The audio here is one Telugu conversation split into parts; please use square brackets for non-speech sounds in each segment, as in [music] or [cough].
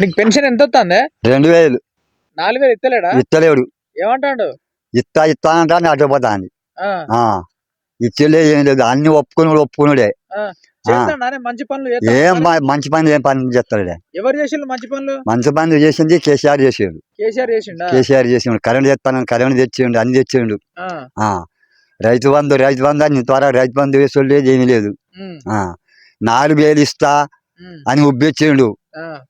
నీకు పెన్షన్ ఎంత వస్తుంది? రెండు వేలు. నాలుగు వేలు ఇస్తలేడా ఇత్తలేడు. ఏమంటాడు? ఇత్తా అంటే అడ్డపోతాంది ఆ, ఆ. ఇచ్చలే ఏం లేదు అన్ని ఒప్పుకుని ఒప్పుకునుడే. ఆ. చేస్తాడా అనే మంచి పనులు ఏం మంచి పని ఏం చేస్తాడే ఎవరు చేసిండు మంచి పనులు? మంచి పని చేసింది కేసీఆర్ చేసిండు. కేసీఆర్ చేసిండా? కేసీఆర్ చేసిండు. కరెంట్ తెస్తాను కరెంట్ తెచ్చిండు అన్ని తెచ్చిండు. రైతు బంధు రైతు బంధు అని త్వర రైతు బంధు వేసుడు లేదు ఏమీ లేదు. నాలుగు వేలు ఇస్తా అని ఉబ్బిచ్చిండు.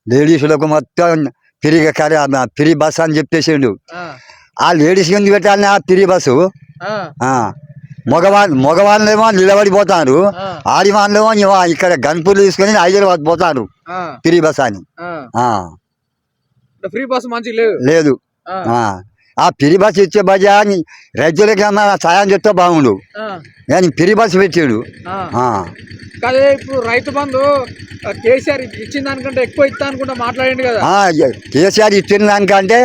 లేడీసులకు మొత్తం ఫ్రీగా కరే ఫ్రీ బస్ అని చెప్పేసిండు. ఆ, లేడీస్ ఎందుకు పెట్టాలని ఆ ఫ్రీ బస్సు? మగవాళ్ళు మగవాళ్ళేమో నిలబడిపోతారు. ఆడివాళ్ళేమో ఇవ- ఇక్కడ గన్పూర్ తీసుకొని హైదరాబాద్ పోతారు. ఫ్రీ బస్ అని. ఫ్రీ బస్ లేదు. లేదు ఆ, ఆ ఆ ఫ్రీ బస్ ఇచ్చే బజా అని రైతులకి ఏమన్నా సాయం చేస్తే బాగుండు. ఆ, కానీ ఫ్రీ బస్ పెట్టాడు. ఇప్పుడు రైతు బంధు కేసీఆర్ ఇచ్చిన దానికంటే ఎక్కువ ఇస్తా అనుకుంటా మాట్లాడిండు కదా. కేసీఆర్ ఇచ్చిన దానికంటే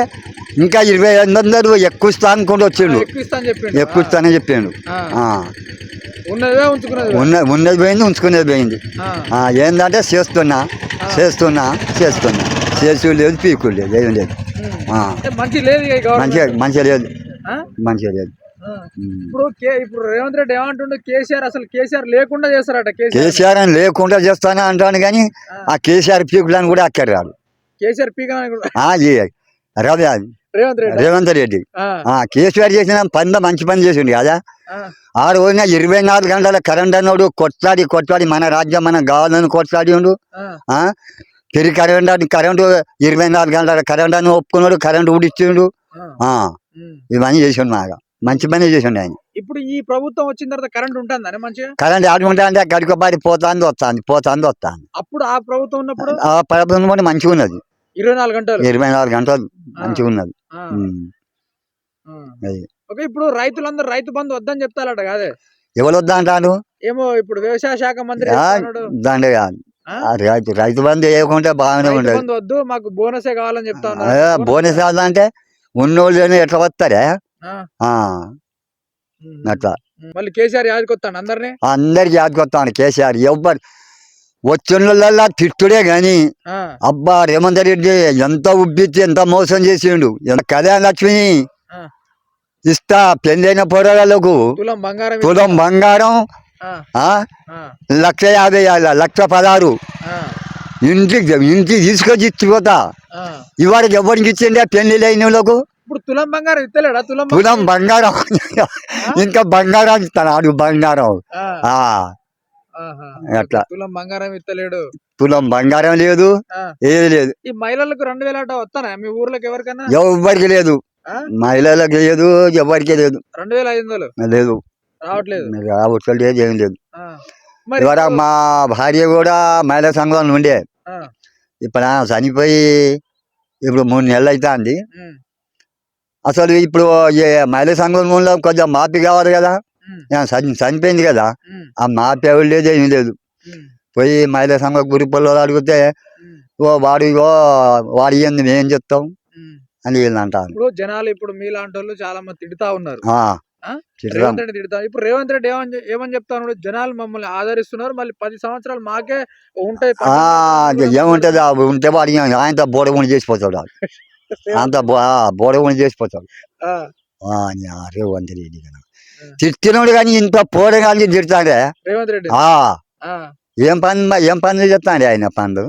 ఇంకా ఇరవై ఐదు వందలు ఎక్కువ ఇస్తా అనుకుంటూ వచ్చిండు. ఎక్కువ అని ఇస్తానని చెప్పిండు. ఉన్నదే పోయింది ఉంచుకునేది పోయింది. ఏందంటే చేస్తున్నా చేస్తున్నా చేస్తున్నా. చేసు లేదు పీకు లేదు ఏం లేదు. మంచి లేదు మంచిగా మంచిగా లేదు? మంచిగా లేదు. ఇప్పుడు ఇప్పుడు రేవంత్ రెడ్డి ఏమంటుండే కేసీఆర్ అసలు కేసీఆర్ లేకుండా చేస్తారట కేసీఆర్ అని లేకుండా చేస్తానే అంటాను కానీ ఆ. కేసీఆర్ పీకులని కూడా అక్కడ రాడు కేసీఆర్ పీక రేవంత్ రెడ్డి. రేవంత్ రెడ్డి. కేసీఆర్ చేసిన పని మంచి పని చేసిండు కదా. ఆ, రోజున ఇరవై నాలుగు గంటల కరెంట్ అన్నాడు కొట్లాడి కొట్లాడి మన రాజ్యం మనం కావాలని కొట్లాడి ఉండు తిరిగి కరెంట్ అని కరెంటు ఇరవై నాలుగు గంటల కరెంట్ అని ఒప్పుకున్నాడు కరెంటు కూడా ఇచ్చిండు. ఇవన్నీ చేసిండు మాగా మంచి పని చేసిండు ఆయన. ఇప్పుడు ఈ ప్రభుత్వం వచ్చిన తర్వాత కరెంట్ ఉంటుందని మంచిగా? కరెంట్ ఆడుకుంటా అంటే గడికబారి పోతాంది వస్తాంది పోతాంది వస్తాంది. అప్పుడు ఆ ప్రభుత్వం ఉన్నప్పుడు? ఆ ప్రభుత్వం కూడా మంచిగా ఉన్నది. ఇరవై నాలుగు గంటలు? ఇరవై నాలుగు గంటలు మంచిగా ఉన్నది. ఓకే ఇప్పుడు రైతులందరూ రైతు బంధు వద్దని చెప్తారట కాదే ఎవరు వద్దా అంటారు ఏమో ఇప్పుడు వ్యవసాయ శాఖ మంత్రి. దండే కాదు. రైతు రైతు బంధు వేయకుంటే బాగానే ఉండదు. వద్దు మాకు బోనసే కావాలని చెప్తా ఆ, ఉన్నారు బోనస్ అంటే ఉన్నోళ్ళు ఎట్లా వస్తారే. అట్లా. మళ్ళీ కేసీఆర్ యాదకొస్తాను అందరినీ? అందరికి యాదకొస్తాను కేసీఆర్. ఎవ్వరు వచ్చినోళ్ళల్లా తిట్టుడే గాని అబ్బా రేవంత్ రెడ్డి ఎంత ఉబ్బిచ్చి ఎంత మోసం చేసిండు కళ్యాణ లక్ష్మి. ఇస్తా పెళ్ళైన పొరగాళ్ళకు తులం బంగారం లక్ష యాభై వేల, లక్ష పదహారు. ఇంటికి ఇంటికి తీసుకొచ్చి ఇచ్చిపోతా. ఇవాడికి ఎవరికి ఇచ్చిండే పెళ్ళి లేని వాళ్ళకు ఇప్పుడు తులం బంగారం ఇస్తలేడా? తులం తులం బంగారం. ఇంకా బంగారం ఇస్తాను ఆడు బంగారం. అట్లా. తులం బంగారం ఇస్తలేడు. తులం బంగారం లేదు. ఏది లేదు. ఈ మహిళలకు రెండు వేల వస్తానా మీ ఊర్లోకి ఎవరికైనా ఎవరికి లేదు? మహిళలకు లేదు ఎవరికి లేదు. రెండు వేల ఐదు వందలు. లేదు. రావట్లేదు. రావట్లేదు లేదు ఏం ఇవాళ మా భార్య కూడా మహిళా సంఘంలో ఉండే. ఇప్పుడు చనిపోయి ఇప్పుడు మూడు నెలలు అవుతుంది అసలు ఇప్పుడు మహిళా సంఘంలో కొంచెం మాపి కావాలి కదా. చనిపోయింది కదా. ఆ మాపి ఎవరు లేదు ఏం లేదు. పోయి మహిళా సంఘ గురిపల్లో అడిగితే ఓ వాడు ఇగో వాడు మేము ఏం చెప్తాం. అని వీళ్ళు అంటారు ఇప్పుడు జనాలు ఇప్పుడు మీలాంటి వాళ్ళు చాలా మంది తిడతా ఉన్నారు. రేవంత్ రెడ్డి తిడతా. ఇప్పుడు రేవంత్ రెడ్డి ఏమని ఏమని చెప్తా ఉన్నాడు జనాలు మమ్మల్ని ఆదరిస్తున్నారు. మళ్ళీ పది సంవత్సరాలు మాకే ఉంటాయి ఏముంటుంది? ఉంటే వాడు ఇక ఆయనతో బోడగుండి చేసిపోతాడు. అంత [laughs] బోడగుండి చేసిపోతాడు ఆ, ఆ, న్యా, రేవంత్ రెడ్డి కదా. తిట్టినోడు కానీ ఇంత పోడగాలి తిడతాడే? రేవంత్ రెడ్డి. ఏం పని ఏం పనులు చెప్తాడు ఆయన పనులు?